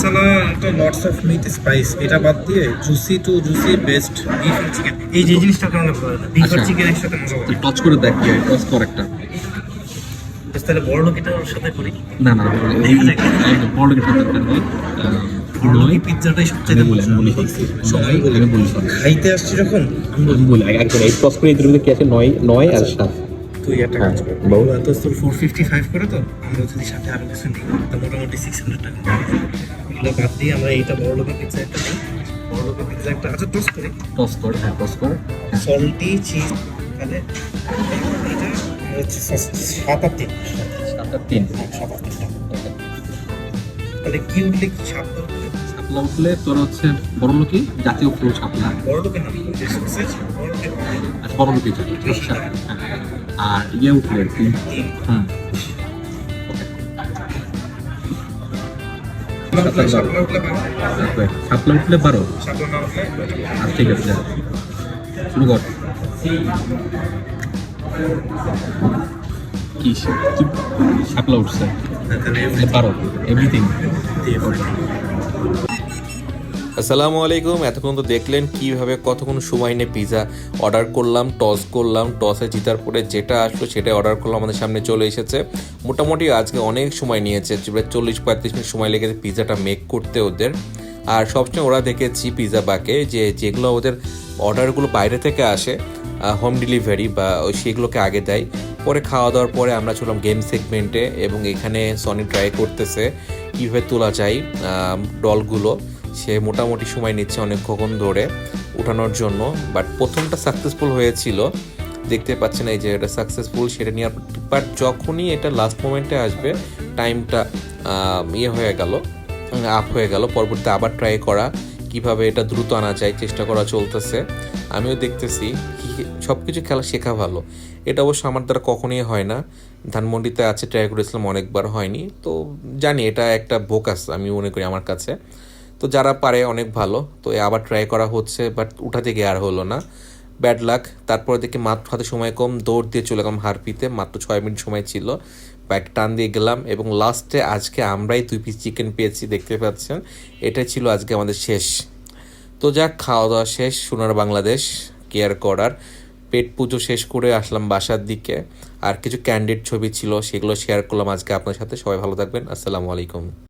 মশলা তো lots of meet spice এটা বাদ দিয়ে juicy to juicy best beef chicken এই যে জিনিসটা কারণে ভালো লাগে বিফ আর। চিকেন একসাথে মজা লাগে টচ করে দেখ কি টচ কর একটা। তাহলে বড় লোক এটা সাথে করি? না না এই বড় দরকার নেই বড় নয়। পিৎজাটাই সবচেয়ে বলি আমি বলি। সবাই বলে আমি বলি। খাইতে আসছি যখন? আমি বলি একদম এই টচ করে মধ্যে কি আছে? নয় নয় আর সাত। তুই একটা হ্যাঁ, কাজ কর বল। তো তোর ফোর ফিফটি ফাইভ করে তো আমরা যদি সাথে আরও কিছু নিই তো মোটামুটি সিক্স হান্ড্রেড টাকা। এগুলো বাদ দিয়ে আমরা এইটা বড় লোকের পিৎজা একটা নিই। বড় লোকের পিৎজা একটা আচ্ছা টোস্ট করি। টস কর হ্যাঁ টস কর। সল্টি চিজ তাহলে এটা হচ্ছে সাত আর তিন। সাতটা তিন। সাত আর তিন তাহলে কি উঠলে কি সাত আর? শাপলা উঠলে তোর হচ্ছে বড় জাতীয় ফুল শাপলা বড় লোকের নাম যে sausage, বড় লোকের নাম। আর ইয়ে উঠলে। হুম শাপলা উঠলে- বারো। আর ঠিক আছে। শুরু কি শাপলা উঠছে বারো এভরিথিং। আসসালামু আলাইকুম। এতক্ষণ তো দেখলেন কীভাবে কতক্ষণ সময় নিয়ে পিৎজা অর্ডার করলাম টস করলাম টসে জিতার পরে যেটা আসলো সেটা অর্ডার করলাম, আমাদের সামনে চলে এসেছে। মোটামুটি আজকে অনেক সময় নিয়েছে, প্রায় চল্লিশ পঁয়ত্রিশ মিনিট সময় লেগেছে পিৎজাটা মেক করতে ওদের। আর সবসময় ওরা দেখেছি পিৎজা বাকে, যে যেগুলো ওদের অর্ডারগুলো বাইরে থেকে আসে হোম ডেলিভারি বা ওই সেগুলোকে আগে দেয়। পরে খাওয়া দাওয়ার পরে আমরা চললাম গেম সেগমেন্টে এবং এখানে সনি ট্রাই করতেছে, কীভাবে তোলা যায় ডলগুলো সে মোটামুটি সময় নিচ্ছে অনেকক্ষণ ধরে উঠানোর জন্য বাট প্রথমটা সাকসেসফুল হয়েছিল। দেখতে পাচ্ছেন এই যে এটা সাকসেসফুল সেটা নিয়ে বাট যখনই এটা লাস্ট মোমেন্টে আসবে টাইমটা ইয়ে হয়ে গেল আপ হয়ে গেল। পরবর্তীতে আবার ট্রাই করা, কীভাবে এটা দ্রুত আনা যায়, চেষ্টা করা চলতেছে। আমিও দেখতেছি সব কিছু খেলা শেখা ভালো। এটা অবশ্য আমার দ্বারা কখনোই হয় না। ধানমন্ডিতে আছে ট্রাই করেছিলাম, অনেকবার হয়নি। তো জানি, এটা একটা বোকাস আমি মনে করি আমার কাছে। তো যারা পারে অনেক ভালো, তো এ আবার ট্রাই করা হচ্ছে বাট উঠাতে গিয়ে আর হলো না। ব্যাড লাক তারপরে দেখি মাত্র হাতে সময় কম, দৌড় দিয়ে চলে গেলাম হারপিতে, মাত্র ছয় মিনিট সময় ছিল। বাইক টান দিয়ে গেলাম, এবং লাস্টে আজকে আমরাই দুই পিস চিকেন পেয়েছি, দেখতে পাচ্ছেন? এটাই ছিল আজকে আমাদের শেষ। তো যাক, খাওয়া দাওয়া শেষ, সোনার বাংলাদেশ কেয়ার করার? পেট পুজো শেষ করে আসলাম বাসার দিকে। আর কিছু ক্যান্ডিড ছবি ছিল, সেগুলো শেয়ার করলাম আজকে আপনার সাথে। সবাই ভালো থাকবেন, আসসালামু আলাইকুম।